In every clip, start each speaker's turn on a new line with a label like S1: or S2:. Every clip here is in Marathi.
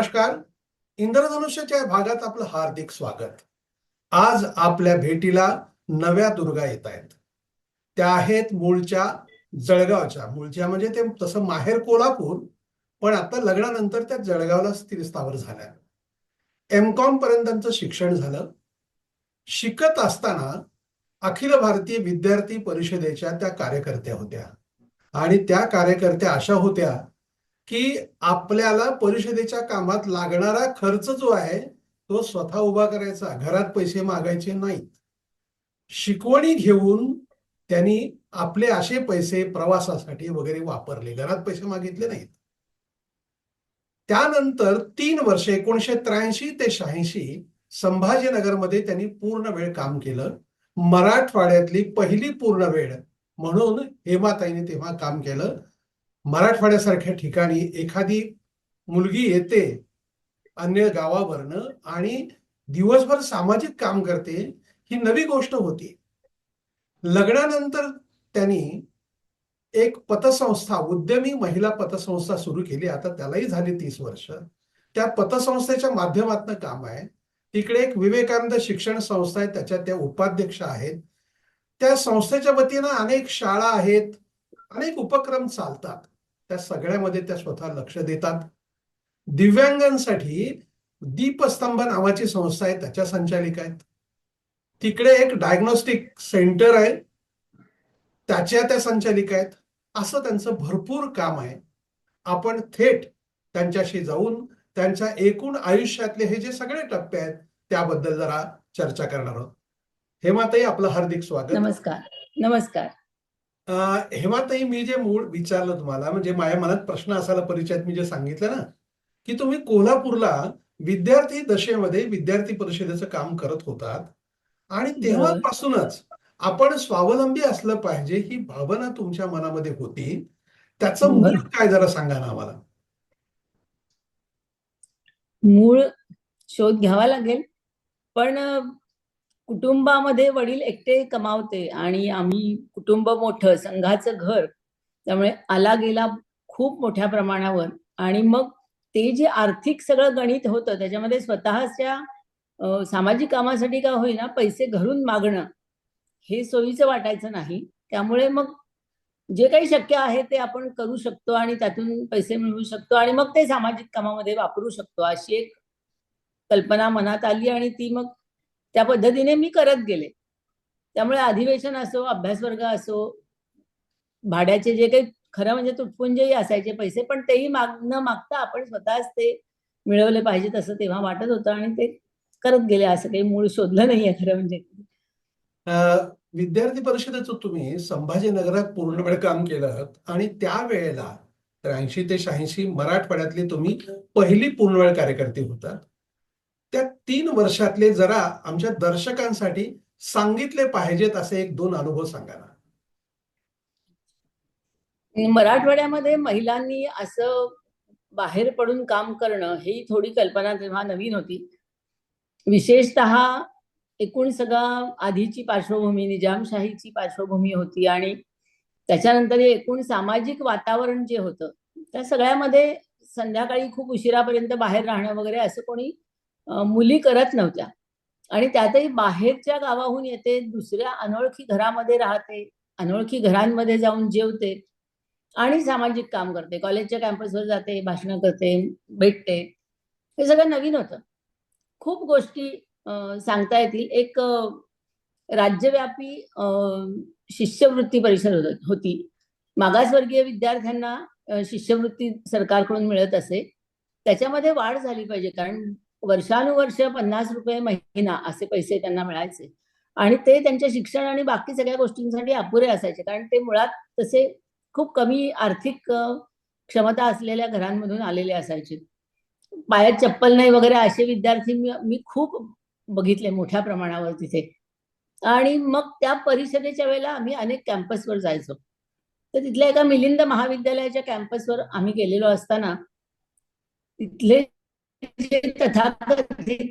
S1: नमस्कार. इंद्रधनुष्याच्या भागात आपलं हार्दिक स्वागत. आज आपल्या भेटीला नव्या दुर्गा येत आहेत. त्या आहेत मूळच्या जळगावच्या. मूळच्या म्हणजे ते तसं माहेर कोल्हापूर पण आता लग्नानंतर त्या जळगावला स्थिरस्थावर झाल्या. एम कॉम पर्यंतचं शिक्षण झालं. शिकत असताना अखिल भारतीय विद्यार्थी परिषदेच्या त्या कार्यकर्त्या होत्या. आणि त्या कार्यकर्त्या अशा होत्या की आपल्याला परिषदेच्या कामात लागणारा खर्च जो आहे तो स्वतः उभा करायचा. घरात पैसे मागायचे नाहीत. शिकवणी घेऊन त्यांनी आपले असे पैसे प्रवासासाठी वगैरे वापरले. घरात पैसे मागितले नाहीत. त्यानंतर तीन वर्ष एकोणीशे त्र्याऐंशी ते शहाऐंशी संभाजीनगरमध्ये त्यांनी पूर्ण वेळ काम केलं. मराठवाड्यातली पहिली पूर्ण वेळ म्हणून हेमाताईने तेव्हा काम केलं. मराठवाड्यासारख्या ठिकाणी एखादी मुलगी येते अन्य गावावरनं आणि दिवसभर सामाजिक काम करते ही नवी गोष्ट होती. लग्नानंतर त्यांनी एक पतसंस्था उद्यमी महिला पतसंस्था सुरू केली. आता त्यालाही झाली तीस वर्ष. त्या पतसंस्थेच्या माध्यमातून काम आहे. तिकडे एक विवेकानंद शिक्षण संस्था आहे. त्याच्या त्या उपाध्यक्ष आहेत. त्या संस्थेच्या वतीनं अनेक शाळा आहेत. अनेक उपक्रम चालतात. त्या सगळ्यामध्ये त्या स्वतः लक्ष देतात. दिव्यांगांसाठी दीपस्तंभ नावाची संस्था आहे त्याच्या संचालिका आहेत. तिकडे एक डायग्नोस्टिक सेंटर आहे. त्याच्या त्या संचालिका आहेत. असं त्यांचं भरपूर काम आहे. आपण थेट त्यांच्याशी जाऊन त्यांच्या एकूण आयुष्यातले हे जे सगळे टप्पे आहेत त्याबद्दल जरा चर्चा करणार आहोत. हेमाताई आपलं हार्दिक स्वागत.
S2: नमस्कार. नमस्कार.
S1: हेमाताई मी जे मूळ विचारलं तुम्हाला म्हणजे माझ्या मनात प्रश्न असायला परिचयात मी जे सांगितलं ना की तुम्ही कोल्हापूरला विद्यार्थी दशेमध्ये विद्यार्थी परिषदेचं काम करत होतात. आणि तेव्हापासूनच आपण स्वावलंबी असलं पाहिजे ही भावना तुमच्या मनामध्ये होती. त्याचं मूळ. काय जरा सांगा ना आम्हाला.
S2: मूळ शोध घ्यावा लागेल. पण कुटुंबामध्ये वडील एकटे कमावते आणि आम्ही कुटुंब मोठं संघाचं घर त्यामुळे आला गेला खूप मोठ्या प्रमाणावर. आणि मग ते जे आर्थिक सगळं गणित होतं त्याच्यामध्ये स्वतःच्या सामाजिक कामासाठी का होईना पैसे घरून मागणं हे सोयीचं वाटायचं नाही. त्यामुळे मग जे काही शक्य आहे ते आपण करू शकतो आणि त्यातून पैसे मिळवू शकतो आणि मग ते सामाजिक कामामध्ये वापरू शकतो. अशी एक कल्पना मनात आली आणि ती मग त्या पद्धतीने मी करत गेले. त्यामुळे अधिवेशन असो अभ्यास वर्ग असो भाड्याचे जे काही खरं म्हणजे तुटपुंजेही असायचे पैसे पण तेही माग न मागता आपण स्वतःच ते मिळवले पाहिजे तसं तेव्हा वाटत होतं आणि ते करत गेले. असं काही मूळ शोधलं नाहीये खरं म्हणजे.
S1: विद्यार्थी परिषदेचं तुम्ही संभाजीनगरात पूर्ण वेळ काम केलं आणि त्यावेळेला त्र्याऐंशी ते शहाऐंशी मराठवाड्यातली तुम्ही पहिली पूर्णवेळ कार्यकर्ते होतात. त्या तीन वर्षातले जरा आमच्या दर्शकांसाठी सांगितले पाहिजेत असे एक दोन अनुभव सांगा ना.
S2: मराठवाड्यामध्ये महिलांनी असं बाहेर पडून काम करणं ही थोडी कल्पना तेव्हा नवीन होती. विशेषतः एकूण सगळा आधीची पार्श्वभूमी निजामशाहीची पार्श्वभूमी होती आणि त्याच्यानंतर हे एकूण सामाजिक वातावरण जे होतं त्या सगळ्यामध्ये संध्याकाळी खूप उशिरापर्यंत बाहेर राहणं वगैरे असं कोणी मुली करत नव्हत्या. आणि त्यातही बाहेरच्या गावाहून येते दुसऱ्या अनोळखी घरामध्ये राहते अनोळखी घरांमध्ये जाऊन जेवते आणि सामाजिक काम करते. कॉलेजच्या कॅम्पसवर जाते भाषणं करते भेटते. हे सगळं नवीन होतं. खूप गोष्टी सांगता येतील. एक राज्यव्यापी शिष्यवृत्ती परिषद होत- होती. मागासवर्गीय विद्यार्थ्यांना शिष्यवृत्ती सरकारकडून मिळत असे. त्याच्यामध्ये वाढ झाली पाहिजे. कारण वर्षानुवर्ष पन्नास रुपये महिना असे पैसे त्यांना मिळायचे. आणि ते त्यांच्या शिक्षण आणि बाकी सगळ्या गोष्टींसाठी अपुरे असायचे. कारण ते मुळात तसे खूप कमी आर्थिक क्षमता असलेल्या घरांमधून आलेले असायचे. पायात चप्पल नाही वगैरे असे विद्यार्थी मी मी खूप बघितले मोठ्या प्रमाणावर तिथे. आणि मग त्या परिषदेच्या वेळेला आम्ही अनेक कॅम्पसवर जायचो. तर तिथल्या एका मिलिंद महाविद्यालयाच्या कॅम्पसवर आम्ही गेलेलो असताना तिथले जे तथाकथित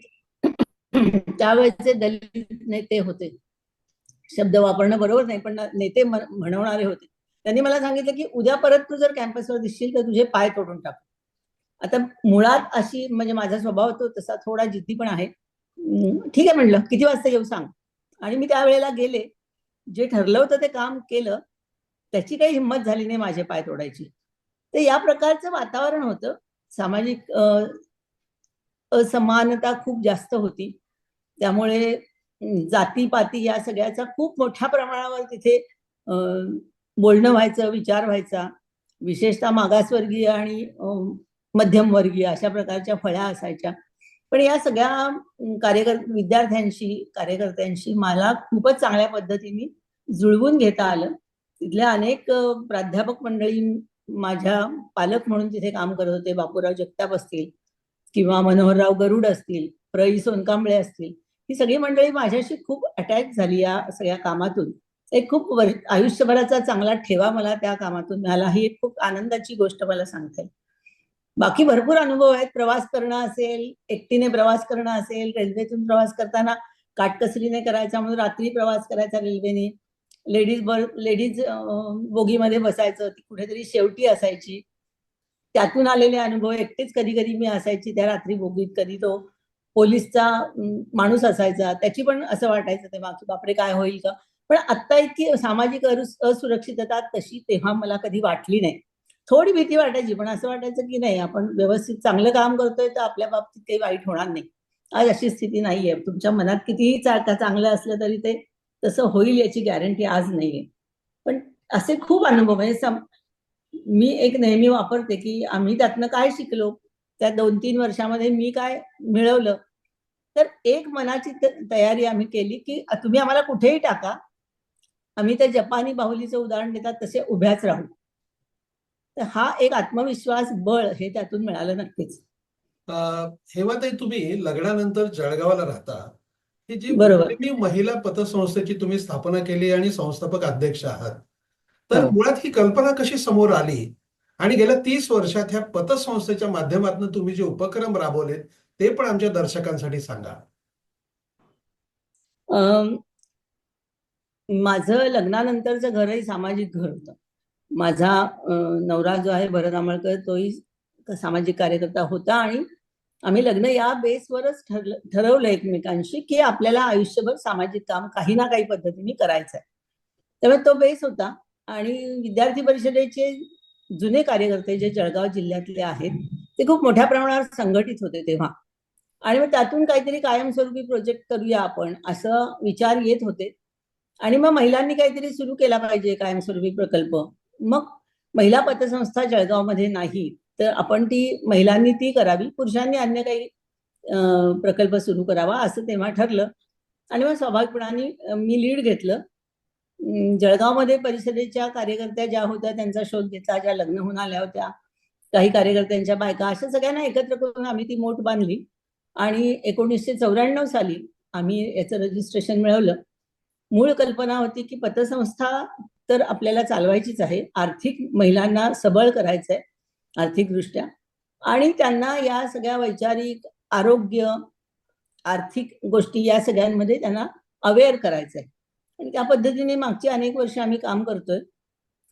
S2: त्यावेळेचे दलित नेते होते. शब्द वापरणं बरोबर नाही पण नेते म्हणवणारे होते. त्यांनी मला सांगितलं की उद्या परत तू जर कॅम्पसवर दिसशील तर तुझे पाय तोडून टाक. आता मुळात अशी म्हणजे माझा स्वभाव तो तसा थोडा जिद्दी पण आहे. ठीक आहे म्हणलं किती वाजता येऊ सांग? आणि मी त्यावेळेला गेले. जे ठरलं होतं ते काम केलं. त्याची काही हिंमत झाली नाही माझे पाय तोडायची. तर या प्रकारचं वातावरण होतं. सामाजिक असमानता खूप जास्त होती. त्यामुळे जातीपाती या सगळ्याचा खूप मोठ्या प्रमाणावर तिथे बोलणं व्हायचं विचार व्हायचा. विशेषतः मागासवर्गीय आणि मध्यमवर्गीय अशा प्रकारच्या फळ्या असायच्या. पण या सगळ्या अं, कार्यकर विद्यार्थ्यांशी कार्यकर्त्यांशी मला खूपच चांगल्या पद्धतीने जुळवून घेता आलं. तिथल्या अनेक प्राध्यापक मंडळी माझ्या पालक म्हणून तिथे काम करत होते. बापूराव जगताप असतील किंवा मनोहरराव गरुड असतील प्रई सोनकांबळे असतील ही सगळी मंडळी माझ्याशी खूप अटॅच झाली या सगळ्या कामातून. एक खूप वर आयुष्यभराचा चांगला ठेवा मला त्या कामातून. मिळाला ही एक खूप आनंदाची गोष्ट मला सांगते बाकी भरपूर अनुभव आहेत. प्रवास करणं असेल एकटीने प्रवास करणं असेल रेल्वेतून प्रवास करताना काटकसरीने करायचा म्हणून रात्री प्रवास करायचा रेल्वेने. लेडीज बर लेडीज बोगीमध्ये बसायचं ती कुठेतरी शेवटी असायची. त्यातून आलेले अनुभव एकटेच कधी कधी मी असायची त्या रात्री बोगीत कधी तो पोलीसचा माणूस असायचा. त्याची पण असं वाटायचं तेव्हा की बापरे काय होईल का? पण आत्ता इतकी सामाजिक असुरक्षितता तशी तेव्हा मला कधी वाटली नाही. थोडी भीती वाटायची पण असं वाटायचं की नाही आपण व्यवस्थित चांगलं काम करतोय तर आपल्या बाबतीत काही वाईट होणार नाही. आज अशी स्थिती नाहीये. तुमच्या मनात कितीही चांगलं असलं तरी ते तसं होईल याची गॅरंटी आज नाहीये. पण असे खूप अनुभव म्हणजे मी एक नेहमी वापरते की आम्ही त्यातनं काय शिकलो? त्या दोन तीन वर्षामध्ये मी काय मिळवलं? तर एक मनाची तयारी आम्ही केली की तुम्ही आम्हाला कुठेही टाका. आम्ही त्या जपानी बाहुलीचं उदाहरण देतात तसे उभ्याच राहू. तर हा एक आत्मविश्वास बळ हे त्यातून मिळालं नक्कीच.
S1: अं, हेमाताई तुम्ही लग्नानंतर जळगावला राहता. ही जी
S2: बरोबर.
S1: महिला पतसंस्थेची तुम्ही स्थापना केली आणि संस्थापक अध्यक्ष आहात? तर
S2: हो.
S1: मुळात ही कल्पना कशी समोर आली? आणि गेल्या तीस वर्षात ह्या पतसंस्थेच्या माध्यमातून तुम्ही जे उपक्रम राबवलेत ते पण आमच्या दर्शकांसाठी सांगा.
S2: माझं लग्नानंतरचं घरही सामाजिक घर होतं. माझा नवरा जो आहे भरत आंबळकर तोही सामाजिक कार्यकर्ता होता आणि आम्ही लग्न या बेसवरच ठरलं ठरवलं एकमेकांशी की आपल्याला आयुष्यभर सामाजिक काम काही ना काही पद्धतीने करायचं आहे त्यामुळे तो बेस होता. आणि विद्यार्थी परिषदेचे जुने कार्यकर्ते जे जळगाव जिल्ह्यातले आहेत ते खूप मोठ्या प्रमाणावर संघटित होते तेव्हा. आणि मग त्यातून काहीतरी कायमस्वरूपी प्रोजेक्ट करूया आपण असं विचार येत होते. आणि मग महिलांनी काहीतरी सुरू केला पाहिजे कायमस्वरूपी प्रकल्प. मग महिला पतसंस्था जळगावमध्ये नाही तर आपण ती महिलांनी ती करावी पुरुषांनी अन्य काही प्रकल्प सुरू करावा असं तेव्हा ठरलं. आणि मग स्वाभाविकपणाने मी लीड घेतलं. जळगावमध्ये परिषदेच्या कार्यकर्त्या ज्या होत्या त्यांचा शोध घेतला ज्या लग्न होऊन आल्या होत्या काही कार्यकर्त्यांच्या बायका अशा सगळ्यांना एकत्र करून आम्ही ती मोठ बांधली. आणि एकोणीसशे चौऱ्याण्णव साली आम्ही याचं रजिस्ट्रेशन मिळवलं. मूळ कल्पना होती की पतसंस्था तर आपल्याला चालवायचीच आहे. आर्थिक महिलांना सबळ करायचं आहे आर्थिकदृष्ट्या. आणि त्यांना या सगळ्या वैचारिक आरोग्य आर्थिक गोष्टी या सगळ्यांमध्ये त्यांना अवेअर करायचं आहे आणि त्या पद्धतीने मागची अनेक वर्ष आम्ही काम करतोय.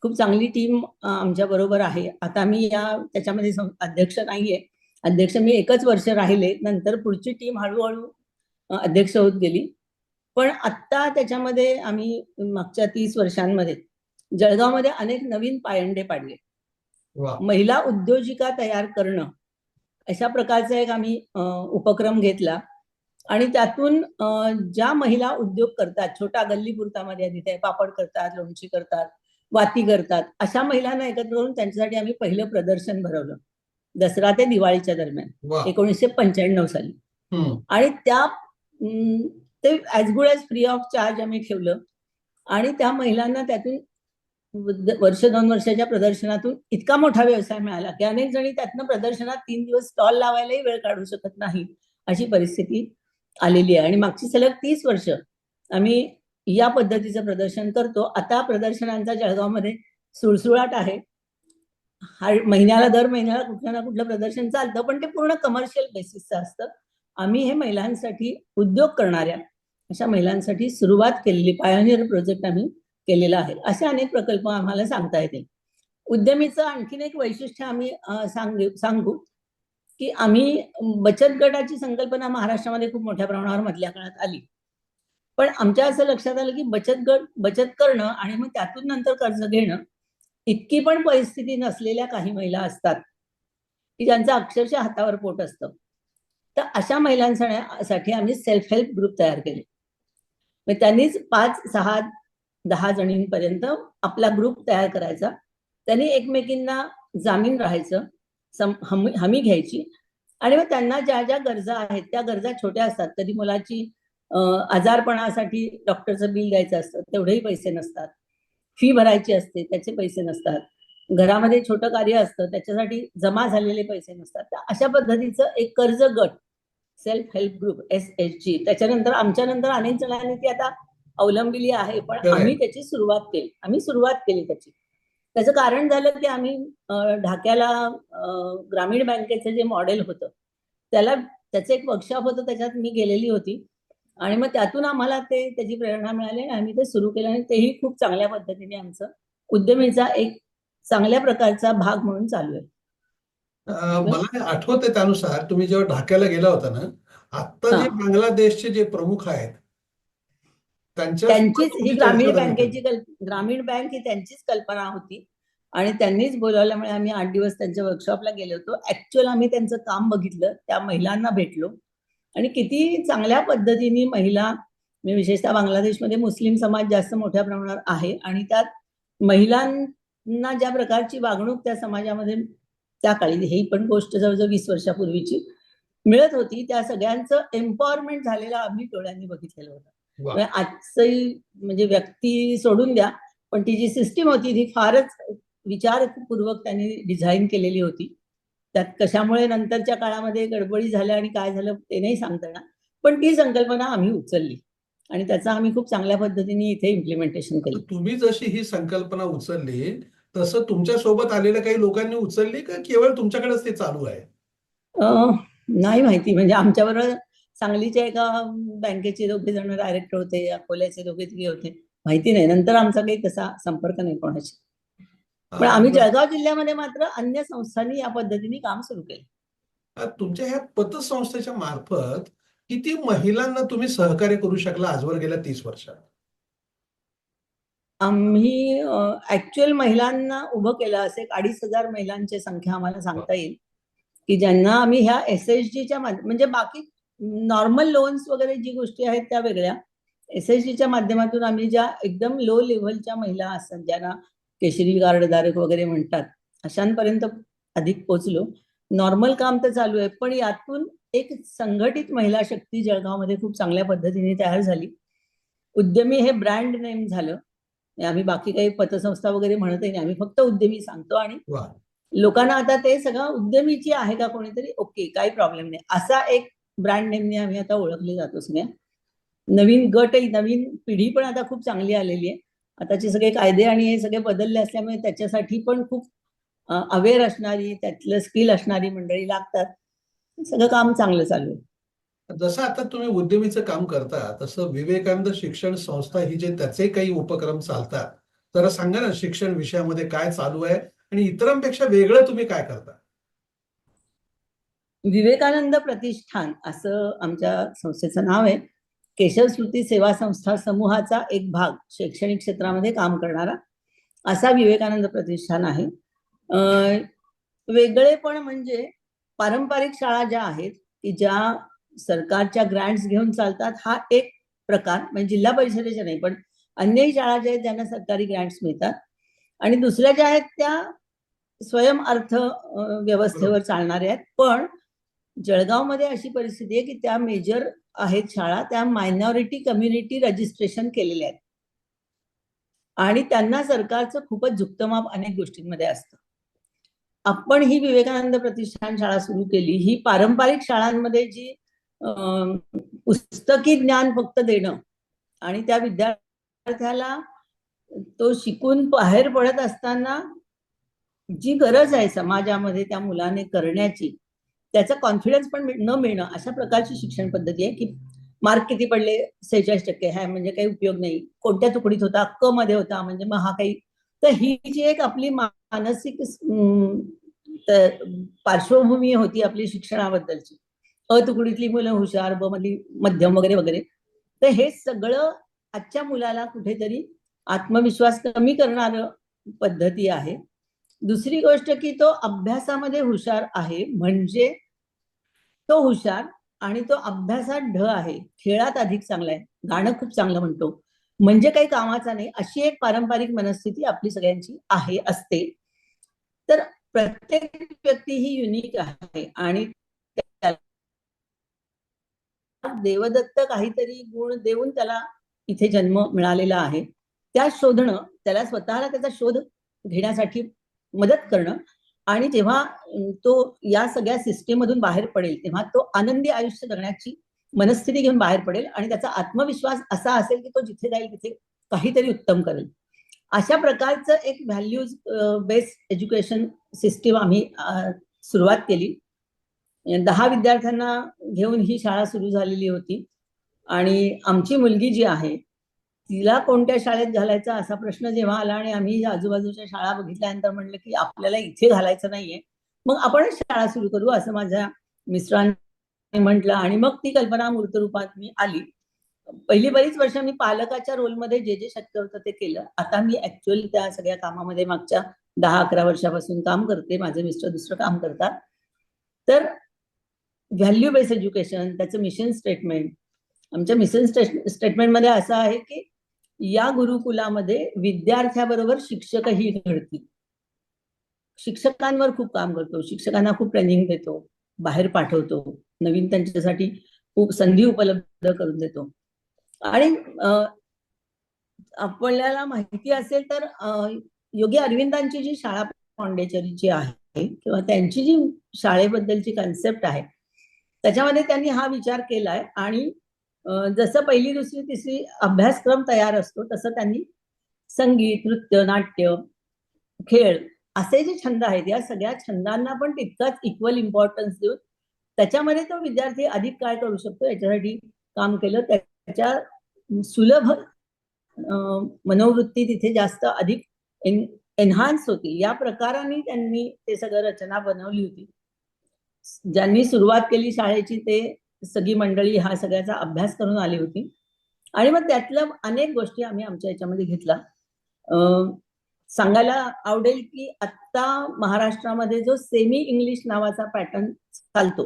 S2: खूप चांगली टीम आमच्या बरोबर आहे. आता मी या त्याच्यामध्ये अध्यक्ष नाहीये. अध्यक्ष मी एकच वर्ष राहिले. नंतर पुढची टीम हळूहळू अध्यक्ष होत गेली. पण आत्ता त्याच्यामध्ये आम्ही मागच्या तीस वर्षांमध्ये जळगावमध्ये अनेक नवीन पायंडे पाडले. महिला उद्योजिका तयार करणं अशा प्रकारचा एक आम्ही उपक्रम घेतला. आणि त्यातून ज्या महिला उद्योग करतात छोटा गल्लीपुरतामध्ये तिथे पापड करतात लोणची करतात वाती करतात अशा महिलांना एकत्र करून त्यांच्यासाठी आम्ही पहिलं प्रदर्शन भरवलं. दसरा ते दिवाळीच्या दरम्यान एकोणीसशे पंच्याण्णव साली. आणि त्या ते as good as free of charge आम्ही ठेवलं. आणि त्या महिलांना त्यातून वर्ष दोन वर्षाच्या प्रदर्शनातून इतका मोठा व्यवसाय मिळाला की अनेक जणी त्यातनं प्रदर्शनात तीन दिवस स्टॉल लावायलाही वेळ काढू शकत नाही अशी परिस्थिती आलेली आहे. आणि मागची सलग तीस वर्ष आम्ही या पद्धतीचं प्रदर्शन करतो. आता प्रदर्शनांचा जळगावमध्ये सुळसुळाट आहे. हा महिन्याला दर महिन्याला कुठलं ना कुठलं प्रदर्शन चालतं. पण ते पूर्ण कमर्शियल बेसिसचं असतं. आम्ही हे महिलांसाठी उद्योग करणाऱ्या अशा महिलांसाठी सुरुवात केलेली पायोनियर प्रोजेक्ट आम्ही केलेला आहे. असे अनेक प्रकल्प आम्हाला सांगता येतील. उद्यमीचं आणखीन एक वैशिष्ट्य आम्ही सांगू सांगू. की आम्ही बचत गटाची संकल्पना महाराष्ट्रामध्ये खूप मोठ्या प्रमाणावर मधल्या काळात आली. पण आमच्या असं लक्षात आलं की बचत गट बचत करणं आणि मग त्यातून नंतर कर्ज घेणं इतकी पण परिस्थिती नसलेल्या काही महिला असतात की ज्यांचं अक्षरशः हातावर पोट असतं. तर अशा महिलांसाठी आम्ही सेल्फ हेल्प ग्रुप तयार केले. मग त्यांनीच पाच सहा दहा जणींपर्यंत आपला ग्रुप तयार करायचा. त्यांनी एकमेकींना जामीन राहायचं. हमी हमी घ्यायची. आणि मग त्यांना ज्या ज्या गरजा आहेत त्या गरजा छोट्या असतात. कधी मुलाची आजारपणासाठी डॉक्टरचं बिल द्यायचं असतं तेवढेही पैसे नसतात. फी भरायची असते त्याचे पैसे नसतात. घरामध्ये छोटं कार्य असतं त्याच्यासाठी जमा झालेले पैसे नसतात. तर अशा पद्धतीचं एक कर्ज गट self help group S H G त्याच्यानंतर आमच्या नंतर अनेक जणांनी ती आता अवलंबिली आहे पण. आम्ही त्याची सुरुवात केली. आम्ही सुरुवात केली त्याची. त्याचं कारण झालं की आम्ही ढाक्याला ग्रामीण बँकेचं जे मॉडेल होतं त्याला त्याचं एक वर्कशॉप होतं त्याच्यात मी गेलेली होती आणि मग त्यातून आम्हाला ते त्याची प्रेरणा मिळाली आणि आम्ही ते सुरू केलं आणि तेही खूप चांगल्या पद्धतीने आमचं उद्यमीचा एक चांगल्या प्रकारचा भाग म्हणून चालू आहे
S1: मला आठवतंय त्यानुसार तुम्ही जेव्हा ढाक्याला गेला होता ना आता जे. बांगलादेशचे जे प्रमुख आहेत
S2: त्यांचीच ही ग्रामीण. बँकेची ग्रामीण बँक ही त्यांचीच कल्पना होती. आणि त्यांनीच बोलावल्यामुळे आम्ही आठ दिवस त्यांच्या वर्कशॉपला गेलो होतो. ऍक्च्युअल आम्ही त्यांचं काम बघितलं. त्या महिलांना भेटलो. आणि किती चांगल्या पद्धतीने महिला विशेषतः बांगलादेशमध्ये मुस्लिम समाज जास्त मोठ्या प्रमाणावर आहे आणि त्यात महिलांना ज्या प्रकारची वागणूक त्या समाजामध्ये त्या काळी ही पण गोष्ट जवळजवळ वीस वर्षापूर्वीची मिळत होती. त्या सगळ्यांचं एम्पॉवरमेंट झालेलं आम्ही डोळ्यांनी बघितलेलं होतं. म्हणजे आजची म्हणजे व्यक्ती सोडून द्या पण ती जी सिस्टीम होती ती फारच विचारपूर्वक त्यांनी डिझाईन केलेली होती. त्यात कशामुळे नंतरच्या काळामध्ये गडबडी झाल्या आणि काय झालं ते नाही सांगता येणार. पण ती संकल्पना आम्ही उचलली आणि त्याचं आम्ही खूप चांगल्या पद्धतीने इथे इम्प्लिमेंटेशन केलं.
S1: तुम्ही जशी ही संकल्पना उचलली तसं तुमच्यासोबत आलेल्या काही लोकांनी उचलली का केवळ तुमच्याकडेच ते चालू आहे?
S2: नाही माहिती. म्हणजे आमच्याबरोबर सांगलीच्या एका बँकेचे दोघे जण डायरेक्टर होते अकोल्याचे दोघे तिघे होते माहिती नाही. नंतर आमचा काही तसा संपर्क नाही कोणाशी. पण आम्ही जळगाव जिल्ह्यामध्ये मात्र अन्य संस्थांनी या पद्धतीने काम सुरू केलं.
S1: तुमच्या ह्या पतसंस्थेच्या मार्फत किती महिलांना तुम्ही सहकार्य करू शकला आजवर गेल्या तीस वर्षात?
S2: आम्ही ऍक्च्युअल महिलांना उभं केलं असे एक अडीच हजार महिलांची संख्या आम्हाला सांगता येईल. की ज्यांना आम्ही ह्या एस एच जीच्या म्हणजे बाकी नॉर्मल लोन्स वगैरे जी गोष्टी आहेत त्या वेगळ्या. एस एच जीच्या माध्यमातून आम्ही ज्या एकदम लो लेव्हलच्या महिला असतात ज्यांना केशरी कार्डधारक वगैरे म्हणतात अशांपर्यंत अधिक पोचलो नॉर्मल काम तर चालू आहे पण यातून एक संघटित महिला शक्ती जळगावमध्ये खूप चांगल्या पद्धतीने तयार झाली. उद्यमी हे ब्रँड नेम झालं. आम्ही बाकी काही पतसंस्था वगैरे म्हणतही नाही आम्ही फक्त उद्यमी सांगतो आणि लोकांना आता ते सगळं उद्यमीची आहे का कोणीतरी? ओके काही प्रॉब्लेम नाही. असा एक ब्रँड नेमने आम्ही आता ओळखले जातो सगळ्या. नवीन गटही नवीन पिढी पण आता खूप चांगली आलेली आहे. आताचे सगळे कायदे आणि हे सगळे बदलले असल्यामुळे त्याच्यासाठी पण खूप अवेअर असणारी त्यातलं स्किल असणारी मंडळी लागतात. सगळं काम चांगलं चालू आहे.
S1: जसं आता तुम्ही उद्यमीचं काम करता तसं विवेकानंद शिक्षण संस्था ही जे त्याचे काही उपक्रम चालतात तर सांगा ना शिक्षण विषयामध्ये काय चालू आहे आणि इतरांपेक्षा वेगळं तुम्ही काय करता?
S2: विवेकानंद प्रतिष्ठान असं आमच्या संस्थेचं नाव आहे. केशव स्मृती सेवा संस्था समूहाचा एक भाग शैक्षणिक क्षेत्रामध्ये काम करणारा असा विवेकानंद प्रतिष्ठान आहे. वेगळेपण म्हणजे पारंपरिक शाळा ज्या आहेत की ज्या सरकारच्या ग्रँट्स घेऊन चालतात हा एक प्रकार. म्हणजे जिल्हा परिषदेच्या नाही पण अन्यही शाळा ज्या आहेत त्यांना सरकारी ग्रँट्स मिळतात. आणि दुसऱ्या ज्या आहेत त्या स्वयं अर्थ व्यवस्थेवर चालणाऱ्या आहेत. पण जळगावमध्ये अशी परिस्थिती आहे की त्या मेजर आहेत शाळा त्या मायनॉरिटी कम्युनिटी रजिस्ट्रेशन केलेल्या आहेत. आणि त्यांना सरकारचं खूपच झुकतमाप अनेक गोष्टींमध्ये असतं. आपण ही विवेकानंद प्रतिष्ठान शाळा सुरू केली ही पारंपरिक शाळांमध्ये जी पुस्तकी ज्ञान फक्त देणं आणि त्या विद्यार्थ्याला तो शिकून बाहेर पडत असताना जी गरज आहे समाजामध्ये त्या मुलाने करण्याची त्याचा कॉन्फिडन्स पण न मिळणं अशा प्रकारची शिक्षण पद्धती आहे की मार्क किती पडले सेहेचाळीस टक्के हा म्हणजे काही उपयोग नाही. कोणत्या तुकडीत होता क मध्ये होता म्हणजे मग हा काही. तर ही जी एक आपली मानसिक पार्श्वभूमी होती आपली शिक्षणाबद्दलची. अ तुकडीतली मुलं हुशार ब मधली मध्यम वगैरे वगैरे. तर हे सगळं आजच्या मुलाला कुठेतरी आत्मविश्वास कमी करणार पद्धती आहे. दुसरी गोष्ट की तो अभ्यासामध्ये हुशार आहे म्हणजे तो हुशार आणि तो अभ्यासात ढ आहे. खेळात अधिक चांगला आहे. गाणं खूप चांगलं म्हणतो. म्हणजे काही कामाचा नाही. अशी एक पारंपरिक मनस्थिती आपली सगळ्यांची आहे असते. तर प्रत्येक व्यक्ती ही युनिक आहे आणि देवदत्त काहीतरी गुण देऊन त्याला इथे जन्म मिळालेला आहे. त्या शोधणं त्याला स्वतःला त्याचा शोध घेण्यासाठी मदत करणं आणि जेव्हा तो या सगळ्या सिस्टीम मधून बाहेर पडेल तेव्हा तो आनंदी आयुष्य जगण्याची मनस्थिती घेऊन बाहेर पडेल आणि त्याचा आत्मविश्वास असा असेल की तो जिथे जाईल तिथे काहीतरी उत्तम करेल. अशा प्रकारचं एक व्हॅल्यूज बेस्ड एज्युकेशन सिस्टीम आम्ही सुरुवात केली. दहा विद्यार्थ्यांना घेऊन ही शाळा सुरू झालेली होती. आणि आमची मुलगी जी आहे तिला कोणत्या शाळेत घालायचा असा प्रश्न जेव्हा आला आणि आम्ही आजूबाजूच्या शाळा बघितल्यानंतर म्हणलं की आपल्याला इथे घालायचं नाहीये मग आपण शाळा सुरू करू असं माझ्या मिस्टरांनी म्हटलं. आणि मग ती कल्पना मूर्तरूपात मी आली. पहिली बरीच वर्ष मी पालकाच्या रोलमध्ये जे जे शक्य होतं ते केलं. आता मी ऍक्च्युअली त्या सगळ्या कामामध्ये मागच्या दहा अकरा वर्षापासून काम करते. माझे मिस्टर दुसरं काम करतात. तर व्हॅल्यू बेस्ड एज्युकेशन त्याचं मिशन स्टेटमेंट आमच्या मिशन स्टेटमेंटमध्ये असं आहे की या गुरुकुलामध्ये विद्यार्थ्याबरोबर शिक्षकही घडतील. शिक्षकांवर खूप काम करतो. शिक्षकांना खूप ट्रेनिंग देतो. बाहेर पाठवतो. नवीन त्यांच्यासाठी खूप संधी उपलब्ध करून देतो. आणि आपल्याला माहिती असेल तर योगी अरविंदांची जी शाळा पांडेचरीची आहे किंवा त्यांची जी शाळेबद्दलची कन्सेप्ट आहे त्याच्यामध्ये त्यांनी हा विचार केलाय आणि जसं पहिली दुसरी तिसरी अभ्यासक्रम तयार असतो तसं त्यांनी संगीत नृत्य नाट्य खेळ असे जे छंद आहेत या सगळ्या छंदांना पण तितकाच इक्वल इम्पॉर्टन्स देऊन त्याच्यामध्ये तो विद्यार्थी अधिक काय करू शकतो याच्यासाठी काम केलं. त्याच्या सुलभ मनोवृत्ती तिथे जास्त अधिक एन्हान्स होती. या प्रकाराने त्यांनी ते सगळं रचना बनवली होती. ज्यांनी सुरुवात केली शाळेची ते सगळी मंडळी हा सगळ्याचा अभ्यास करून आली होती. आणि मग त्यातल्या अनेक गोष्टी आम्ही आमच्या याच्यामध्ये घेतला सांगायला आवडेल की आत्ता महाराष्ट्रामध्ये जो सेमी इंग्लिश नावाचा पॅटर्न चालतो.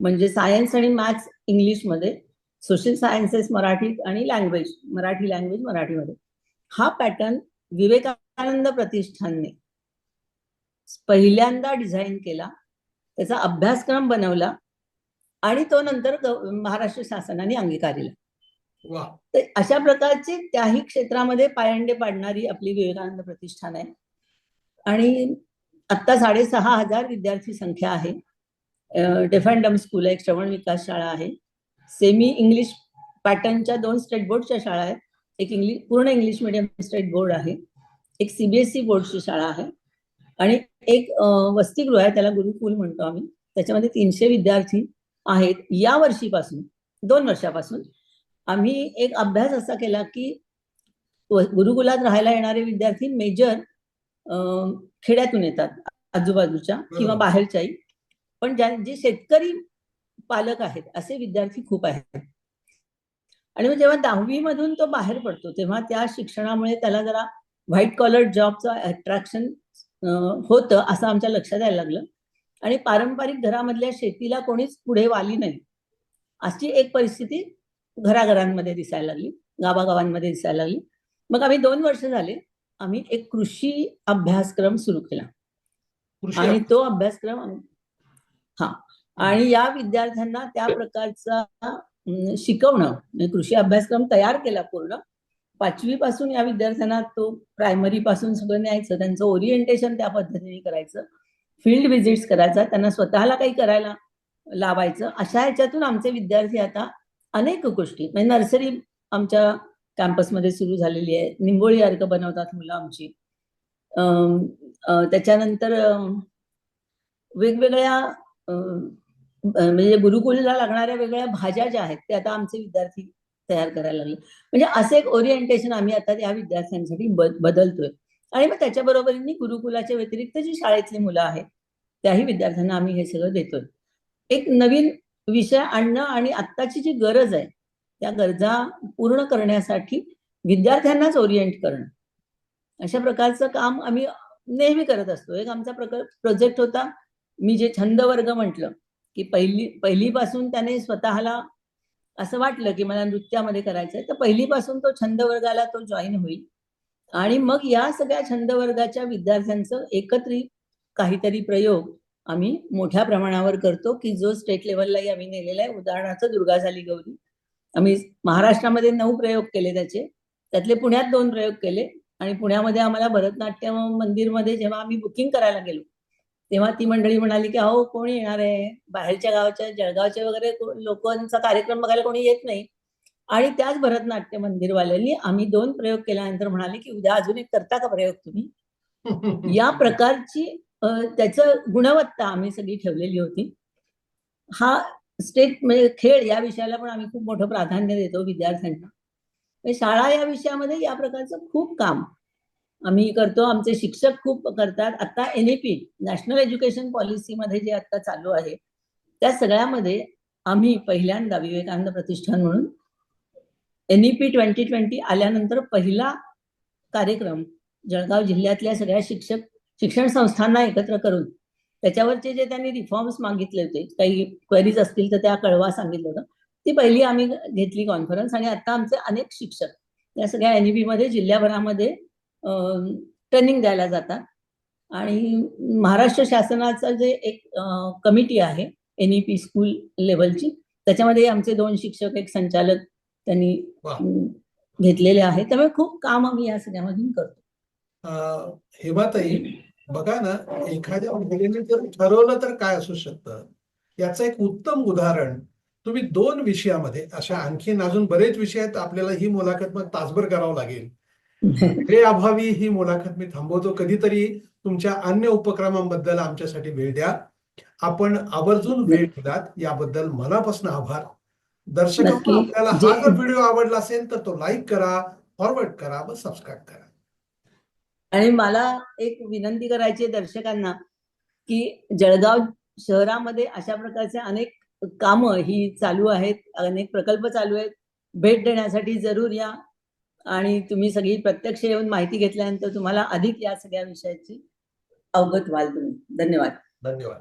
S2: म्हणजे सायन्स आणि मॅथ्स इंग्लिशमध्ये सोशल सायन्सेस मराठीत आणि लँग्वेज मराठी लँग्वेज मराठीमध्ये. हा पॅटर्न विवेकानंद प्रतिष्ठानने पहिल्यांदा डिझाईन केला. त्याचा अभ्यासक्रम बनवला. आणि तो नंतर महाराष्ट्र शासनाने अंगीकारला. तर अशा प्रकारची त्याही क्षेत्रामध्ये पायंडे पाडणारी आपली विवेकानंद प्रतिष्ठान आहे. आणि आत्ता साडेसहा हजार विद्यार्थी संख्या आहे. डेफ अँड डम स्कूल आहे एक श्रवण विकास शाळा आहे. सेमी इंग्लिश पॅटर्नच्या दोन स्टेट बोर्डच्या शाळा आहेत. एक इंग्लिश पूर्ण इंग्लिश मिडियम स्टेट बोर्ड आहे. एक सीबीएसई बोर्डची शाळा आहे. आणि एक वसतिगृह आहे त्याला गुरुकुल म्हणतो आम्ही. त्याच्यामध्ये तीनशे विद्यार्थी आहेत. या वर्षीपासून दोन वर्षापासून आम्ही एक अभ्यास असा केला की गुरुकुलात राहायला येणारे विद्यार्थी मेजर खेड्यातून येतात आजूबाजूच्या किंवा. बाहेरच्याही. पण ज्या जे शेतकरी पालक आहेत असे विद्यार्थी खूप आहेत. आणि मग जेव्हा दहावी मधून तो बाहेर पडतो तेव्हा त्या शिक्षणामुळे त्याला जरा व्हाईट कॉलर जॉबचं अट्रॅक्शन होतं असं आमच्या लक्षात यायला लागलं. आणि पारंपरिक घरामधल्या शेतीला कोणीच पुढे वाली नाही. अशी एक परिस्थिती घराघरांमध्ये दिसायला लागली गावागावांमध्ये दिसायला लागली. मग आम्ही दोन वर्ष झाले आम्ही एक कृषी अभ्यासक्रम सुरू केला. आणि तो अभ्यासक्रम हा. आणि या विद्यार्थ्यांना त्या प्रकारचा शिकवणं म्हणजे कृषी अभ्यासक्रम तयार केला पूर्ण. पाचवी पासून या विद्यार्थ्यांना तो प्रायमरी पासून सगळं न्यायचं त्यांचं ओरिएंटेशन त्या पद्धतीने करायचं. फील्ड व्हिजिट्स करायचा त्यांना स्वतःला काही करायला लावायचं. अशा ह्याच्यातून आमचे विद्यार्थी आता अनेक गोष्टी म्हणजे नर्सरी आमच्या कॅम्पसमध्ये सुरू झालेली आहे. निंबोळी अर्क बनवतात मुलं आमची. त्याच्यानंतर वेगवेगळ्या म्हणजे गुरुकुलला लागणाऱ्या वेगळ्या भाज्या ज्या आहेत ते आता आमचे विद्यार्थी तयार करायला लागले. म्हणजे असं एक ओरिएंटेशन आम्ही आता या विद्यार्थ्यांसाठी बदलतोय. आणि मग त्याच्या बरोबरीने गुरुकुलाच्या व्यतिरिक्त जी शाळेतली मुलं आहेत त्याही विद्यार्थ्यांना आम्ही हे सगळं देतोय. एक नवीन विषय आणणं आणि आत्ताची जी गरज आहे त्या गरजा पूर्ण करण्यासाठी विद्यार्थ्यांनाच ओरिएंट करणं. अशा प्रकारचं काम आम्ही नेहमी करत असतो. एक आमचा प्रकल्प प्रोजेक्ट होता मी जे छंद वर्ग म्हटलं की पहिली पहिलीपासून त्याने स्वतःला असं वाटलं की मला नृत्यामध्ये करायचं आहे तर पहिलीपासून तो छंद वर्गाला तो जॉईन होईल. आणि मग या सगळ्या छंद वर्गाच्या विद्यार्थ्यांचं एकत्रित काहीतरी प्रयोग आम्ही मोठ्या प्रमाणावर करतो की जो स्टेट लेवललाही आम्ही नेलेला आहे. उदाहरणार्थ दुर्गा झाली गौरी. आम्ही महाराष्ट्रामध्ये नऊ प्रयोग केले त्याचे. त्यातले पुण्यात दोन प्रयोग केले आणि पुण्यामध्ये आम्हाला भरतनाट्यम मंदिरमध्ये जेव्हा आम्ही बुकिंग करायला गेलो तेव्हा ती मंडळी म्हणाली की अहो कोण येणार आहे? बाहेरच्या गावाच्या जळगावच्या वगैरे लोकांचा कार्यक्रम बघायला कोणी येत नाही. आणि त्याच भरतनाट्य मंदिरवाल्यांनी आम्ही दोन प्रयोग केल्यानंतर म्हणाले की उद्या अजून एक करता का प्रयोग तुम्ही? या प्रकारची त्याचं गुणवत्ता आम्ही सगळी ठेवलेली होती. हा स्टेट म्हणजे खेळ या विषयाला पण आम्ही खूप मोठं प्राधान्य देतो विद्यार्थ्यांना. म्हणजे शाळा या विषयामध्ये या प्रकारचं खूप काम आम्ही करतो. आमचे शिक्षक खूप करतात. आता N A P national education पॉलिसीमध्ये जे आता चालू आहे त्या सगळ्यामध्ये आम्ही पहिल्यांदा विवेकानंद प्रतिष्ठान म्हणून एनईपी ट्वेंटी ट्वेंटी आल्यानंतर पहिला कार्यक्रम जळगाव जिल्ह्यातल्या सगळ्या शिक्षक शिक्षण संस्थांना एकत्र करून त्याच्यावरचे जे त्यांनी रिफॉर्म्स मागितले होते काही क्वेरीज असतील तर त्या कळवा सांगितलं होतं. ती पहिली आम्ही घेतली कॉन्फरन्स आणि आता आमचे अनेक शिक्षक या सगळ्या एनईपी मध्ये जिल्ह्याभरामध्ये ट्रेनिंग द्यायला जातात. आणि महाराष्ट्र शासनाचं जे एक कमिटी आहे एनईपी स्कूल लेवलची त्याच्यामध्ये आमचे दोन शिक्षक एक संचालक त्यांनी घेतलेले आहे. त्यामुळे खूप काम आम्ही या सगळ्यामधून करतो.
S1: हेमाताई बघा ना एखाद्या मुलीने जर ठरवलं तर काय असू शकतं? याचं एक उत्तम उदाहरण तुम्ही दोन विषयामध्ये अशा आणखीन अजून बरेच विषय आहेत आपल्याला ही मुलाखत मग तासभर करावं लागेल. वेळ अभावी ही मुलाखत मी थांबवतो. कधीतरी तुमच्या अन्य उपक्रमांबद्दल आमच्यासाठी वेळ द्या. आपण आवर्जून वेळ दिलात. याबद्दल मनापासून आभार. दर्शकांना
S2: नक्की.
S1: आपल्याला हा जर व्हिडिओ आवडला असेल तर तो लाईक करा फॉरवर्ड करा व सबस्क्राईब करा.
S2: आणि मला एक विनंती करायची आहे दर्शकांना की जळगाव शहरामध्ये अशा प्रकारचे अनेक कामं ही चालू आहेत अनेक प्रकल्प चालू आहेत. भेट देण्यासाठी जरूर या. आणि तुम्ही सगळी प्रत्यक्ष येऊन माहिती घेतल्यानंतर तुम्हाला अधिक या सगळ्या विषयाची अवगत व्हाल तुम्ही. धन्यवाद.
S1: धन्यवाद.